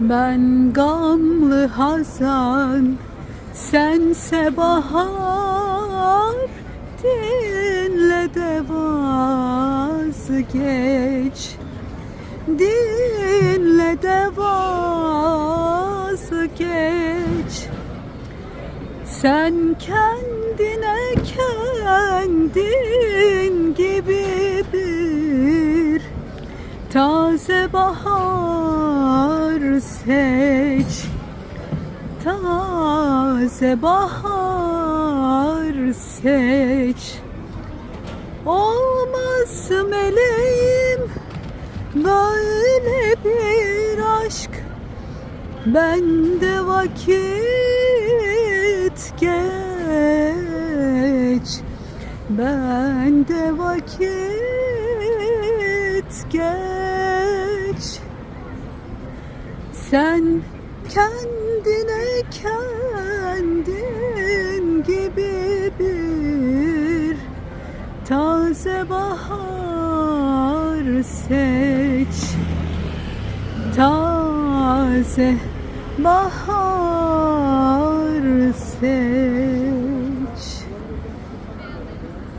Ben gamlı hazan, sense bahar Dinle de vazgeç. Dinle de vazgeç. Sen kendine kendin gibi bir Taze bahar seç. Taze bahar seç. Olmaz meleğim böyle bir aşk. Bende vakit geç. Bende vakit geç Sen kendine kendin gibi bir taze bahar seç. Taze bahar